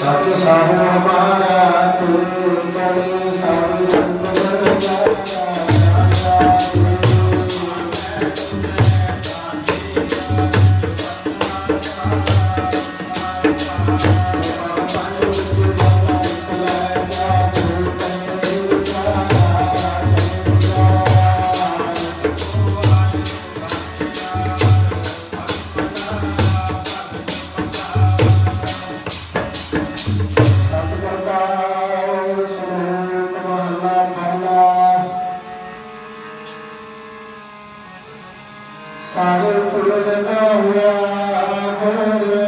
ਸਤਿ ਸਾਹਿਬ ਹਮਾਰੇ ਸਾਰੇ ਕੁਲ ਦਾ ਹੋਇਆ ਹੋਇਆ